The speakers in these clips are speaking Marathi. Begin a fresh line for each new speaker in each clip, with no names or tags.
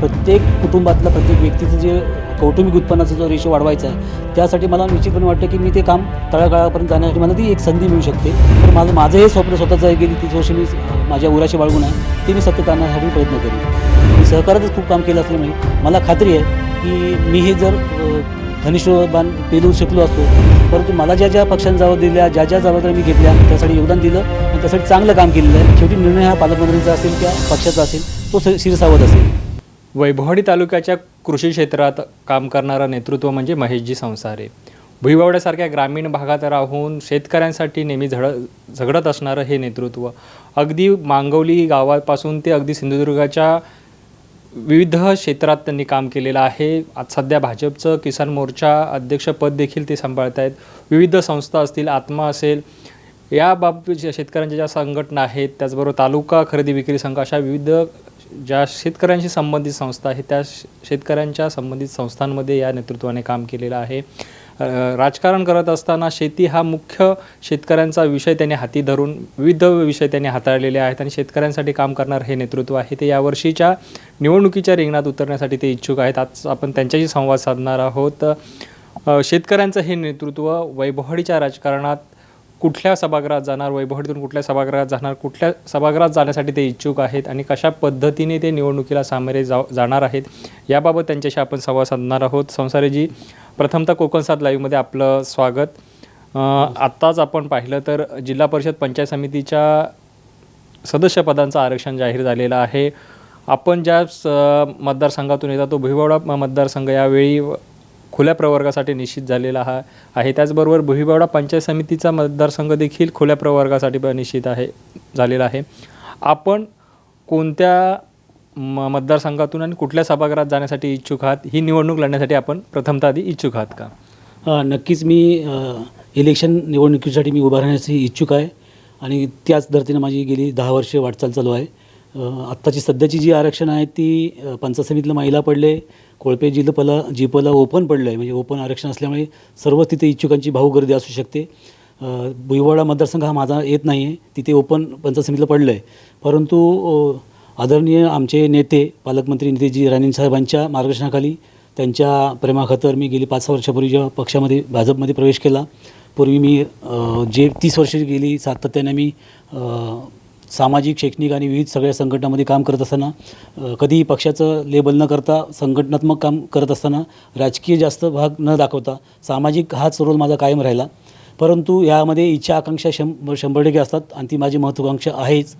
प्रत्येक कुटुंबातला प्रत्येक व्यक्तीचं जे कौटुंबिक उत्पन्नाचा जो रेशो वाढवायचा आहे त्यासाठी मला निश्चितपणे वाटतं की मी ते काम तळागाळापर्यंत जाण्यासाठी मला ती एक संधी मिळू शकते. तर माझं माझं हे स्वप्न स्वतःचं आहे गेली तीस वर्ष मी माझ्या उराशी बाळगून आहे ते मी सत्य आणण्यासाठी प्रयत्न करेन. मी सहकारातच खूप काम केलं असल्यामुळे मला खात्री आहे की मी हे जर अं, पेलू शकलो असतो परंतु मला ज्या ज्या पक्षांनी जबाबदारी दिल्या ज्या ज्या जबाबदाऱ्या मी घेतल्या त्यासाठी योगदान दिलं आणि त्यासाठी चांगलं काम केलेलं आहे. शेवटी निर्णय हा पालकमंत्र्यांचा असेल किंवा पक्षाचा असेल तो शिरसावत असेल.
वैभववाडी तालुक्याच्या कृषी क्षेत्रात काम करणारं नेतृत्व म्हणजे महेशजी संसारे. भुईवाड्यासारख्या ग्रामीण भागात राहून शेतकऱ्यांसाठी नेहमी झड झगडत असणारं हे नेतृत्व. अगदी मांगवली गावापासून ते अगदी सिंधुदुर्गाच्या विविध क्षेत्रात त्यांनी काम केलेलं आहे. आज सध्या भाजपचं किसान मोर्चा अध्यक्षपद देखील ते सांभाळत आहेत विविध संस्था असतील आत्मा असेल या बाबतीत ज्या शेतकऱ्यांच्या ज्या संघटना आहेत त्याचबरोबर तालुका खरेदी विक्री संघ अशा विविध ज्या शेतकऱ्यांशी संबंधित संस्था आहे त्या शेतकऱ्यांच्या संबंधित संस्थांमध्ये या नेतृत्वाने काम केलेलं आहे. राजकारण करत असताना शेती हा मुख्य शेतकऱ्यांचा विषय त्यांनी हाती धरून विविध विषय त्यांनी हाताळलेले आहेत आणि शेतकऱ्यांसाठी काम करणार हे नेतृत्व आहे. ते यावर्षीच्या निवडणुकीच्या रिंगणात उतरण्यासाठी ते इच्छुक आहेत. आज आपण त्यांच्याशी संवाद साधणार आहोत. शेतकऱ्यांचं हे नेतृत्व वैभववाडीच्या राजकारणात कुठल्या सभागृहात जाणार वैभववाडीतून कुठल्या सभागृहात जाणार कुठल्या सभागृहात जाण्यासाठी ते इच्छुक आहेत आणि कशा पद्धतीने ते निवडणुकीला सामोरे जा जाणार आहेत याबाबत त्यांच्याशी आपण संवाद साधणार आहोत. संसारेजी प्रथमतः कोकणसात लाईव्हमध्ये आपलं स्वागत. आत्ताच आपण पाहिलं तर जिल्हा परिषद पंचायत समितीच्या सदस्यपदांचं आरक्षण जाहीर झालेलं आहे. आपण ज्या स मतदारसंघातून येतात तो भुईबावडा मतदारसंघ यावेळी खुल्या प्रवर्गासाठी निश्चित झालेला हा आहे. त्याचबरोबर भुईबावडा पंचायत समितीचा मतदारसंघ देखील खुल्या प्रवर्गासाठी निश्चित आहे झालेला आहे. आपण कोणत्या म मतदारसंघातून आणि कुठल्या सभागृहात जाण्यासाठी इच्छुक आहात? ही निवडणूक लढण्यासाठी आपण प्रथमतः आधी इच्छुक आहात का?
नक्कीच मी इलेक्शन निवडणुकीसाठी मी उभा राहण्याची इच्छुक आहे. आणि त्याच धर्तीनं माझी गेली दहा वर्षे वाटचाल चालू आहे. आत्ताची सध्याची जी आरक्षण आहे ती पंचायत समितीला महिला पडले कोळपे जिल्हपला जिपला ओपन पडलं आहे म्हणजे ओपन आरक्षण असल्यामुळे सर्व तिथे इच्छुकांची भाऊगर्दी असू शकते. भुईवाडा मतदारसंघ हा माझा येत नाही आहे तिथे ओपन पंचायत समितीला पडलं आहे परंतु आदरणीय आमचे नेते पालकमंत्री नितेशजी राणेसाहेबांच्या मार्गदर्शनाखाली त्यांच्या प्रेमाखातर मी गेली पाच सहा वर्षापूर्वी जेव्हा पक्षामध्ये भाजपमध्ये प्रवेश केला. पूर्वी मी जे तीस वर्ष गेली सातत्याने मी सामाजिक शैक्षणिक आणि विविध सगळ्या संघटनामध्ये काम करत असताना कधीही पक्षाचं लेबल न करता संघटनात्मक काम करत असताना राजकीय जास्त भाग न दाखवता सामाजिक हाच रोल माझा कायम राहिला. परंतु यामध्ये इच्छा आकांक्षा शंभर शंभर टक्के असतात आणि ती माझी महत्त्वाकांक्षा आहेच.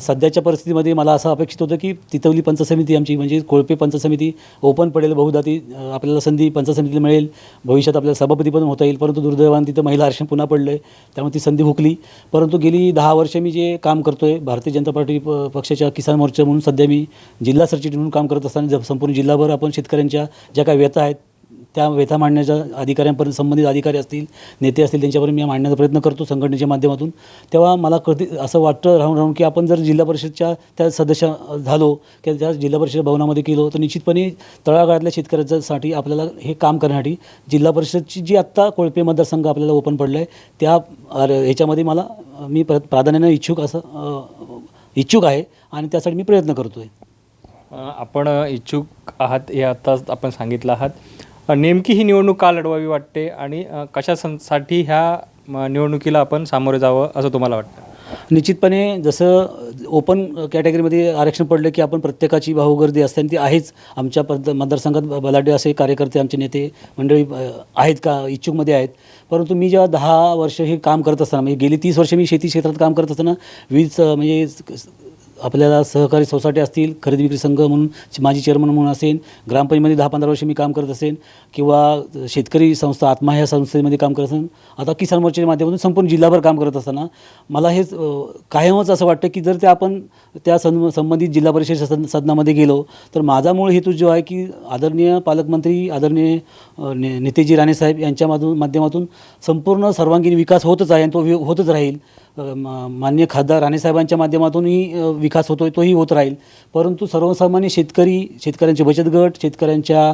सध्याच्या परिस्थितीमध्ये मला असं अपेक्षित होतं की तितवली पंचसमिती समिती आमची म्हणजे कोळपे पंचसमिती समिती ओपन पडेल बहुधा ती आपल्याला संधी पंचसमितीला मिळेल. भविष्यात आपल्याला सभापती पण होता येईल परंतु दुर्दैवाने तिथं महिला आरक्षण पुन्हा पडलं आहे त्यामुळे ती संधी हुकली. परंतु गेली दहा वर्ष मी जे काम करतो आहे भारतीय जनता पार्टी प पक्षाच्या किसान मोर्चा म्हणून सध्या मी जिल्हा सरचिटणीस म्हणून काम करत असताना ज- संपूर्ण जिल्हाभर आपण शेतकऱ्यांच्या ज्या काही व्यथा आहेत त्या व्यथा मांडण्याच्या अधिकाऱ्यांपर्यंत संबंधित अधिकारी असतील नेते असतील त्यांच्यापर्यंत मी मांडण्याचा प्रयत्न करतो संघटनेच्या माध्यमातून. तेव्हा मला कधी असं वाटतं राहून राहून की आपण जर जिल्हा परिषदच्या त्या सदस्य झालो किंवा त्या जिल्हा परिषद भवनामध्ये केलो तर निश्चितपणे तळागाळातल्या शेतकऱ्यांच्यासाठी आपल्याला हे काम करण्यासाठी जिल्हा परिषदची जी आत्ता कोळपे मतदारसंघ आपल्याला ओपन पडलं आहे त्या ह्याच्यामध्ये मला मी प्र प्राधान्यानं इच्छुक असं इच्छुक आहे आणि त्यासाठी मी प्रयत्न करतो आहे
आपण इच्छुक आहात हे आत्ताच आपण सांगितलं आहात. नेमकी ही निवडणूक का लढवावी वाटते आणि कशासाठी ह्या निवडणुकीला आपण सामोरे जावं असं तुम्हाला वाटतं?
निश्चितपणे जसं ओपन कॅटेगरीमध्ये आरक्षण पडलं की आपण प्रत्येकाची भाऊगर्दी असते आणि ती आहेच. आमच्या पद मतदारसंघात बलाढ्य असे कार्यकर्ते आमचे नेते मंडळी आहेत का इच्छुकमध्ये आहेत. परंतु मी जेव्हा दहा वर्ष हे काम करत असताना म्हणजे गेली तीस वर्ष मी शेती क्षेत्रात काम करत असताना वीज म्हणजे आपल्याला सहकारी सोसायटी असतील खरेदी विक्री संघ म्हणून माझी चेअरमन म्हणून असेल ग्रामपंचायतीमध्ये दहा पंधरा वर्ष मी काम करत असेन किंवा शेतकरी संस्था आत्मा ह्या संस्थेमध्ये काम करत असेन आता किसान मोर्चाच्या माध्यमातून संपूर्ण जिल्हाभर काम करत असताना मला हेच कायमच असं वाटतं की जर ते आपण त्या सं संबंधित जिल्हा परिषद सदन सदनामध्ये गेलो तर माझा मूळ हेतू जो आहे की आदरणीय पालकमंत्री आदरणीय ने नेतेजी राणेसाहेब यांच्या माध्यमातून संपूर्ण सर्वांगीण विकास होतच आहे आणि तो होतच राहील. मान्य म- माननीय खासदार राणेसाहेबांच्या माध्यमातूनही विकास विकास होतोय तोही होत राहील. परंतु सर्वसामान्य शेतकरी शेतकऱ्यांचे बचत गट शेतकऱ्यांच्या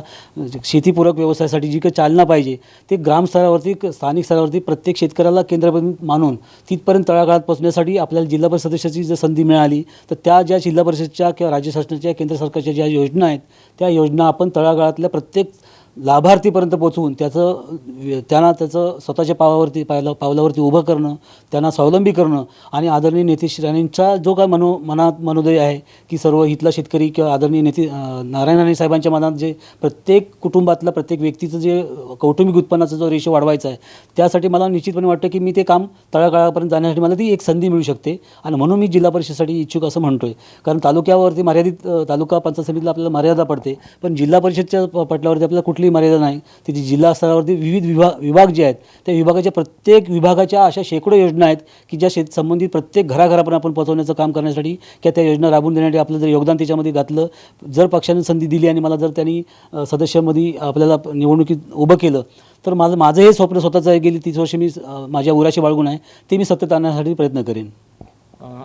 शेतीपूरक व्यवसायासाठी जी काही चालना पाहिजे ते ग्रामस्तरावरती स्थानिक स्तरावरती प्रत्येक शेतकऱ्याला केंद्रबिंदू मानून तिथपर्यंत तळागाळात पोचण्यासाठी आपल्याला जिल्हा परिषद सदस्याची जर संधी मिळाली तर त्या ज्या जिल्हा परिषदच्या किंवा राज्य शासनाच्या केंद्र सरकारच्या ज्या योजना आहेत त्या योजना आपण तळागाळातल्या प्रत्येक लाभार्थीपर्यंत पोचवून त्याचं व्य- त्यांना त्याचं स्वतःच्या पावावरती पायला पावलावरती उभं करणं त्यांना स्वावलंबी करणं आणि आदरणीय नितीश राणेंचा जो काय मनो मनात मनोदय आहे की सर्व इथला शेतकरी किंवा आदरणीय नेते नारायण राणे साहेबांच्या मनात जे प्रत्येक कुटुंबातलं प्रत्येक व्यक्तीचं जे कौटुंबिक उत्पन्नाचा जो रेशो वाढवायचा आहे त्यासाठी मला निश्चितपणे वाटतं की मी ते काम तळागाळापर्यंत जाण्यासाठी मला ती एक संधी मिळू शकते. आणि म्हणून मी जिल्हा परिषदेसाठी इच्छुक असं म्हणतो आहे कारण तालुक्यावरती मर्यादित तालुका पंचायत समितीला आपल्याला मर्यादा पडते. पण जिल्हा परिषदच्या पटल्यावरती पटलावरती आपल्याला कुठली मर्यादा नाही. तिथे जिल्हा स्तरावरती विविध विभाग विभाग जे आहेत त्या विभागाच्या प्रत्येक विभागाच्या अशा शेकडो योजना आहेत की ज्या शेत संबंधित प्रत्येक घराघरापर्यंत आपण पोहोचवण्याचं काम करण्यासाठी किंवा त्या योजना राबवून देण्यासाठी आपलं जर योगदान त्याच्यामध्ये घातलं जर पक्षाने संधी दिली आणि मला जर त्यांनी सदस्यामध्ये आपल्याला निवडणुकीत उभं केलं तर माझं माझं हे स्वप्न स्वतःचं आहे गेली तीस वर्ष मी माझ्या उराशी बाळगून आहे ते मी सतत आणण्यासाठी प्रयत्न करेन.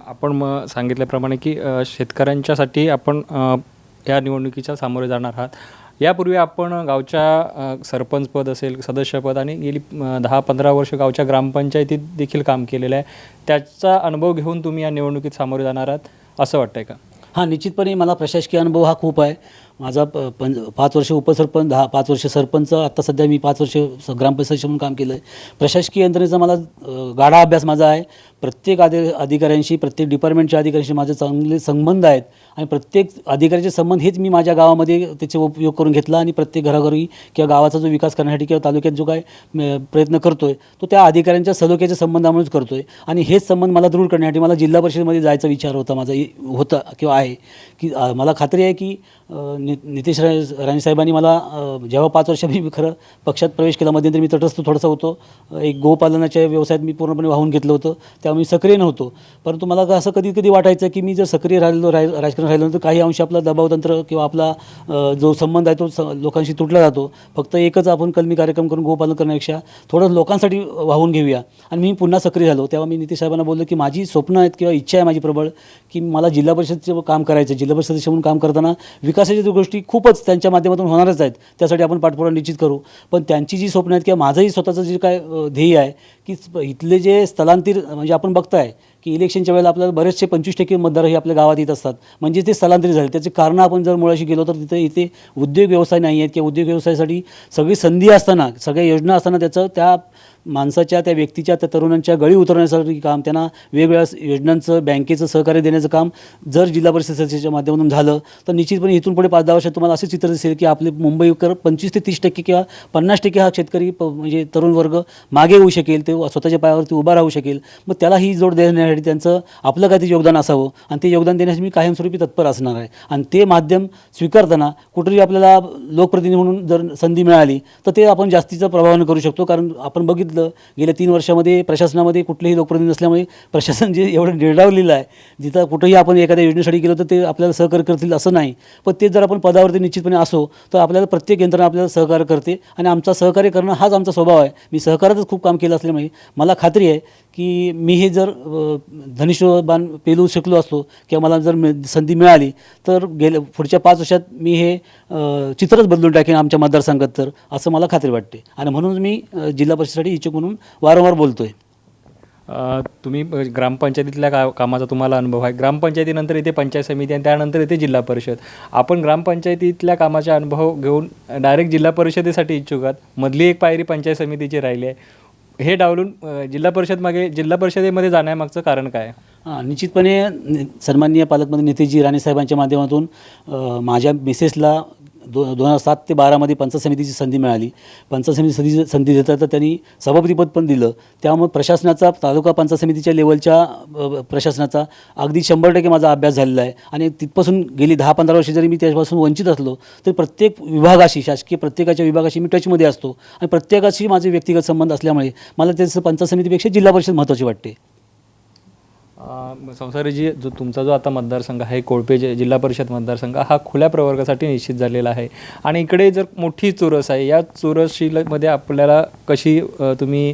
आपण मग सांगितल्याप्रमाणे की शेतकऱ्यांच्यासाठी आपण या निवडणुकीच्या सामोरे जाणार आहात. यापूर्वी आपण गावच्या सरपंचपद असेल सदस्यपद आणि गेली दहा पंधरा वर्ष गावच्या ग्रामपंचायतीत देखील काम केलेलं आहे. त्याचा अनुभव घेऊन तुम्ही या निवडणुकीत सामोरे जाणार आहात असं वाटतंय का?
हां निश्चितपणे मला प्रशासकीय अनुभव हा खूप आहे. माझा प पं पाच वर्ष उपसरपंच दहा पाच वर्ष सरपंच आत्ता सध्या मी पाच वर्ष ग्रामपंचायत म्हणून काम केलं आहे प्रशासकीय यंत्रणेचा मला गाढा अभ्यास माझा आहे. प्रत्येक अधि अधिकाऱ्यांशी प्रत्येक डिपार्टमेंटच्या अधिकाऱ्यांशी माझे चांगले संबंध आहेत आणि प्रत्येक अधिकाऱ्याचे संबंध हेच मी माझ्या गावामध्ये त्याचे उपयोग करून घेतला आणि प्रत्येक घराघरी किंवा गावाचा जो विकास करण्यासाठी किंवा तालुक्यात जो काय प्रयत्न करतो आहे तो त्या अधिकाऱ्यांच्या सलोख्याच्या संबंधामुळेच करतो आहे आणि हेच संबंध मला दृढ करण्यासाठी मला जिल्हा परिषदेमध्ये जायचा विचार होता माझा होता किंवा आहे. की मला खात्री आहे की नि नितेश राणे राणेसाहेबांनी मला जेव्हा पाच वर्ष मी खरं पक्षात प्रवेश केला मध्यंतरी मी तटस्थ थोडासा होतो. एक गोपालनाच्या व्यवसायात मी पूर्णपणे वाहून घेतलं होतं. त्या किंवा मी सक्रिय नव्हतो. परंतु मला असं कधी कधी वाटायचं की मी जर सक्रिय राहिलो राय राजकारण राहिलो तर काही अंश आपला दबावतंत्र किंवा आपला जो संबंध आहे तो स लोकांशी तुटला जातो. फक्त एकच आपण कलमी कार्यक्रम करून गोपालन करण्यापेक्षा थोडं लोकांसाठी वाहून घेऊया. आणि मी पुन्हा सक्रिय झालो. तेव्हा मी नितीश साहेबांना बोललो की माझी स्वप्न आहेत किंवा इच्छा आहे माझी प्रबळ की मला जिल्हा परिषदचे काम करायचं जिल्हा परिषद म्हणून काम करताना विकासाच्या गोष्टी खूपच त्यांच्या माध्यमातून होणारच आहेत. त्यासाठी आपण पाठपुरावा निश्चित करू. पण त्यांची जी स्वप्न आहेत किंवा माझंही स्वतःचं जे काय ध्येय आहे की इथले जे स्थलांतर म्हणजे आपण बघताय की इलेक्शनच्या वेळेला आपल्याला बरेचसे पंचवीस टक्के मतदार हे आपल्या गावात येत असतात. म्हणजे ते स्थलांतरित झाले. त्याचे कारणं आपण जर मुळाशी गेलो तर तिथे इथे उद्योग व्यवसाय नाही आहेत किंवा उद्योग व्यवसायासाठी सगळी संधी असताना सगळ्या योजना असताना त्याचं त्या माणसाच्या त्या व्यक्तीच्या त्या तरुणांच्या गळी उतरण्यासाठी काम त्यांना वेगवेगळ्या योजनांचं बँकेचं सहकार्य देण्याचं काम जर जिल्हा परिषद सदस्याच्या माध्यमातून झालं तर निश्चितपणे इथून पुढे पाच दहा वर्षात तुम्हाला असे चित्र दिसेल की आपले मुंबईकर पंचवीस ते तीस टक्के किंवा पन्नास टक्के हा शेतकरी प म्हणजे तरुण वर्ग मागे येऊ शकेल ते स्वतःच्या पायावरती उभा राहू शकेल. मग त्याला ही जोड देण्या देण्यासाठी त्यांचं आपलं काहीतरी योगदान असावं. आणि ते योगदान देण्यासाठी मी कायमस्वरूपी तत्पर असणार आहे. आणि ते माध्यम स्वीकारताना कुठेतरी आपल्याला लोकप्रतिनिधी म्हणून जर संधी मिळाली तर ते आपण जास्तीचं प्रभावानं करू शकतो. कारण आपण बघितलं गेल्या तीन वर्षामध्ये प्रशासनामध्ये कुठलेही लोकप्रतिनिधी नसल्यामुळे प्रशासन जे एवढं निर्डावलेलं आहे जिथं कुठंही आपण एखाद्या योजनेसाठी गेलो तर ते आपल्याला सहकार्य करतील असं नाही. पण ते जर आपण पदावरती निश्चितपणे असो तर आपल्याला प्रत्येक यंत्रणा आपल्याला सहकार्य करते. आणि आमचा सहकार्य करणं हाच आमचा स्वभाव आहे. मी सहकारातच खूप काम केलं असल्यामुळे मला खात्री आहे की मी हे जर अ, पेलू शकलो असतो किंवा मला जर संधी मिळाली तर गेल्या पुढच्या पाच वर्षात मी हे चित्रच बदलून टाकेन आमच्या मतदारसंघात तर असं मला खात्री वाटते. आणि म्हणून मी जिल्हा परिषदेसाठी इच्छुक म्हणून वारंवार बोलतोय.
आहे तुम्ही ग्रामपंचायतीतल्या का कामाचा तुम्हाला अनुभव आहे. ग्रामपंचायतीनंतर इथे पंचायत समिती आणि त्यानंतर इथे जिल्हा परिषद. आपण ग्रामपंचायतीतल्या कामाचा अनुभव घेऊन डायरेक्ट जिल्हा परिषदेसाठी इच्छुक आहात. मधली एक पायरी पंचायत समितीची राहिली आहे. हे डावलून जिल्हा परिषद मागे जिल्हा परिषदेमध्ये जाण्यामागचं कारण काय?
हां निश्चितपणे सन्माननीय पालकमंत्री नितेशजी राणेसाहेबांच्या माध्यमातून माझ्या मिसेसला दो दोन हजार सात ते बारामध्ये पंचायत समितीची संधी मिळाली. पंचायत समिती संधी संधी देतात तर त्यांनी सभापतीपद पण दिलं. त्यामुळे प्रशासनाचा तालुका पंचायत समितीच्या लेवलच्या प्रशासनाचा अगदी शंभर टक्के माझा अभ्यास झालेला आहे. आणि तिथपासून गेली दहा पंधरा वर्षे जरी मी त्याच्यापासून वंचित असलो तरी प्रत्येक विभागाशी शासकीय प्रत्येकाच्या विभागाशी मी टचमध्ये असतो. आणि प्रत्येकाशी माझे व्यक्तिगत संबंध असल्यामुळे मला त्याचं पंचायत समितीपेक्षा जिल्हा परिषद महत्त्वाची वाटते.
संसारी संसारीजी जो तुमचा जो आता मतदारसंघ आहे कोळपे जे जिल्हा परिषद मतदारसंघ हा खुल्या प्रवर्गासाठी निश्चित झालेला आहे. आणि इकडे जर मोठी चुरस आहे या चुरशीमध्ये आपल्याला कशी तुम्ही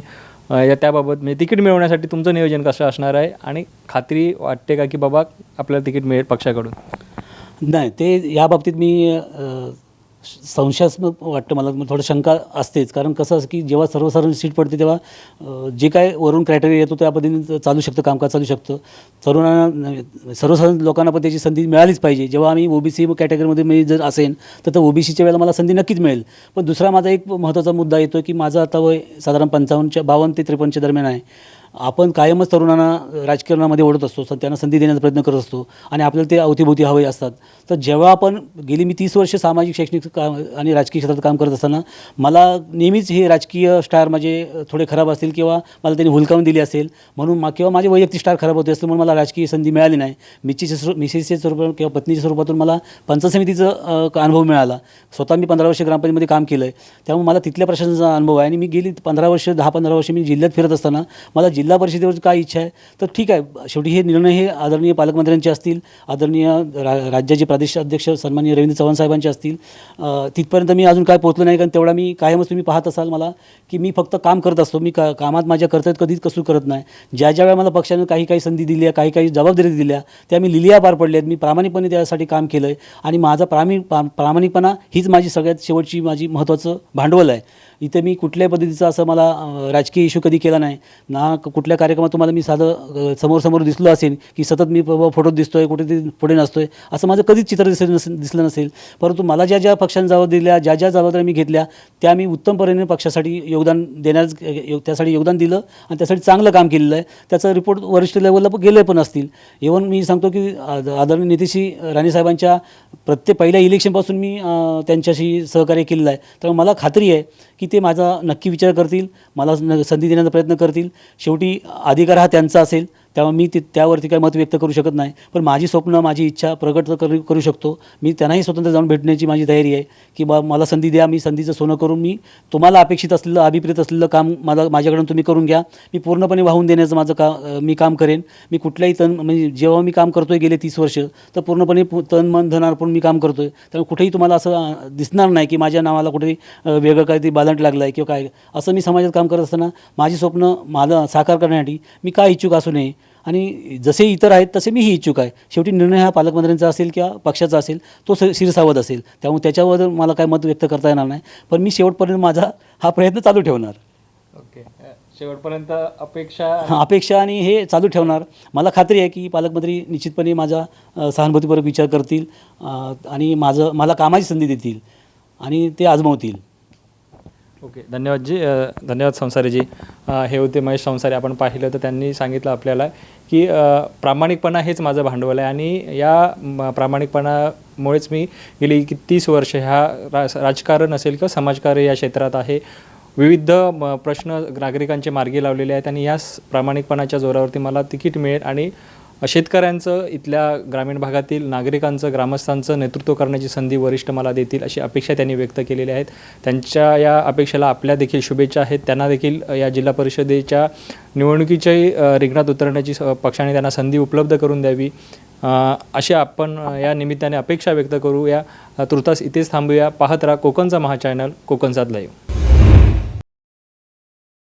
या त्याबाबत म्हणजे तिकीट मिळवण्यासाठी तुमचं नियोजन कसं असणार आहे? आणि खात्री वाटते का की बाबा आपल्याला तिकीट मिळेल पक्षाकडून?
नाही ते या बाबतीत मी संशयास्मक वाटतं मला. थोडं शंका असतेच. कारण कसं असं की जेव्हा सर्वसाधारण सीट पडते तेव्हा जे काय वरून क्रायटेरिया येतो त्या पद्धतीने चालू शकतं कामकाज चालू शकतं. तरुणांना सर्वसाधारण लोकांना पण त्याची संधी मिळालीच पाहिजे. जेव्हा आम्ही ओबीसी कॅटेगरीमध्ये मी जर असेन तर ओबीसीच्या वेळेला मला संधी नक्कीच मिळेल. पण दुसरा माझा एक महत्त्वाचा मुद्दा येतो की माझं आता वय साधारण पंचावन्नच्या बावन्न ते त्रेपन्नच्या दरम्यान आहे. आपण कायमच तरुणांना राजकारणामध्ये ओढत असतो त्यांना संधी देण्याचा प्रयत्न करत असतो आणि आपल्याला ते अवतीभोवती हवे असतात. तर जेव्हा आपण गेली मी तीस वर्ष सामाजिक शैक्षणिक काम आणि राजकीय क्षेत्रात काम करत असताना मला नेहमीच हे राजकीय स्टार माझे थोडे खराब असतील किंवा मला त्यांनी हुलकावून दिली असेल म्हणून मा किंवा माझे वैयक्तिक स्टार खराब होते असतील म्हणून मला राजकीय संधी मिळाली नाही. मिचीच्या स्वरूप मिसेसच्या स्वरूपात किंवा पत्नीच्या स्वरूपातून मला पंचायत समितीचं अनुभव मिळाला. स्वतः मी पंधरा वर्ष ग्रामपंचायतीमध्ये काम केलं आहे त्यामुळे मला तिथल्या प्रशासनाचा अनुभव आहे आणि मी गेली पंधरा वर्ष दहा पंधरा वर्ष मी जिल्ह्यात फिरत असताना मला जिल्हा परिषदेवर काय इच्छा आहे तर ठीक आहे. शेवटी हे निर्णय हे आदरणीय पालकमंत्र्यांचे असतील आदरणीय रा राज्याचे प्रादेशिक अध्यक्ष सन्माननीय रवींद्र चव्हाण साहेबांचे असतील. तिथपर्यंत मी अजून काय पोहोचलो नाही कारण तेवढा मी कायमच तुम्ही पाहत असाल मला की मी फक्त काम करत असतो. मी का कामात माझ्या कर्तव्यात कधीच कसूर करत नाही. ज्या ज्या वेळा मला पक्षानं काही काही संधी दिली आहे काही काही जबाबदारी दिल्या त्या मी लिलिया पार पडल्या आहेत मी प्रामाणिकपणे त्यासाठी काम केलं आहे आणि माझा प्रामी प्रामाणिकपणा हीच माझी सगळ्यात शेवटची माझी महत्त्वाचं भांडवल आहे. इथे मी कुठल्याही पद्धतीचा असं मला राजकीय इश्यू कधी केला नाही. ना कुठल्या कार्यक्रमात तुम्हाला मी साधं समोरसमोर समोर समोर दिसलो असेल की सतत मी फोटोत फोटोत दिसतोय कुठे पुढे पुढे नसतोय असं माझं कधीच चित्र दिसलं नसेल दिसलं नसेल. परंतु मला ज्या ज्या पक्षांनी जबाबदारी दिल्या ज्या ज्या जबाबदाऱ्या मी घेतल्या त्या मी उत्तमपणे पक्षासाठी योगदान देण्यास यो- त्यासाठी योगदान दिलं आणि त्यासाठी चांगलं काम केलेलं आहे. त्याचा रिपोर्ट वरिष्ठ लेवलला पण गेले पण असतील. इव्हन मी सांगतो की आद- आदरणीय नितीशी राणेसाहेबांच्या प्रत्येक पहिल्या इलेक्शनपासून मी त्यांच्याशी सहकार्य केलेलं आहे. तर मला खात्री आहे की ते माझा नक्की विचार करतील मला न- संधी देण्याचा प्रयत्न करतील. शेवटी अधिकार हा त्यांचा असेल. त्यामुळे मी ते त्यावरती काही मत व्यक्त करू शकत नाही. पण माझी स्वप्न माझी इच्छा प्रकट करू करू शकतो. मी त्यांनाही स्वतंत्र जाऊन भेटण्याची माझी तयारी आहे की बा मला संधी द्या मी संधीचं सोनं करून मी तुम्हाला अपेक्षित असलेलं अभिप्रेत असलेलं काम मला माझ्याकडून तुम्ही करून घ्या. मी पूर्णपणे वाहून देण्याचं माझं का मी काम करेन. मी कुठल्याही तन म्हणजे जेव्हा मी काम करतोय गेले तीस वर्ष तर पूर्णपणे पु- तन मन धन अर्पण मी काम करतोय. त्यामुळे कुठेही तुम्हाला असं दिसणार नाही की माझ्या नावाला कुठेही वेगळं वेगळं काहीतरी बालंट लागलं आहे किंवा काय. असं मी समाजात काम करत असताना माझी स्वप्न माझं साकार करण्यासाठी मी काय इच्छुक असू नये? आणि जसे इतर आहेत तसे मीही इच्छुक आहे. शेवटी निर्णय हा पालकमंत्र्यांचा असेल किंवा पक्षाचा असेल तो स- शिरसावत असेल. त्यामुळे त्याच्यावर मला काय मत व्यक्त करता येणार नाही. पण मी शेवटपर्यंत माझा हा प्रयत्न चालू ठेवणार.
ओके. शेवटपर्यंत अपेक्षा
हा, अपेक्षा आणि हे चालू ठेवणार. मला खात्री आहे की पालकमंत्री निश्चितपणे माझा सहानुभूतीपूर्वक विचार करतील आणि माझं मला कामाची संधी देतील आणि ते आजमावतील.
ओके धन्यवाद जी. धन्यवाद संसारीजी हे होते महेश संसारी. आपण पाहिलं तर त्यांनी सांगितलं आपल्याला की प्रामाणिकपणा हेच माझं भांडवल आहे. आणि या प्रामाणिकपणामुळेच मी गेली की तीस वर्ष ह्या राजकारण असेल किंवा समाजकार्य या क्षेत्रात आहे. विविध म, प्रश्न नागरिकांचे मार्गी लावलेले आहेत आणि या प्रामाणिकपणाच्या जोरावरती मला तिकीट मिळेल आणि शेतकऱ्यांचं इथल्या ग्रामीण भागातील नागरिकांचं ग्रामस्थांचं नेतृत्व करण्याची संधी वरिष्ठ मला देतील अशी अपेक्षा त्यांनी व्यक्त केलेल्या आहेत. त्यांच्या या अपेक्षेला आपल्या देखील शुभेच्छा आहेत. त्यांना देखील या जिल्हा परिषदेच्या निवडणुकीच्याही रिंगणात उतरण्याची स- पक्षाने त्यांना संधी उपलब्ध करून द्यावी अशी आपण या निमित्ताने अपेक्षा व्यक्त करू या तुर्तास इथेच थांबूया. पाहत राहा कोकणचा महा चॅनल कोकणचाच लाईव्ह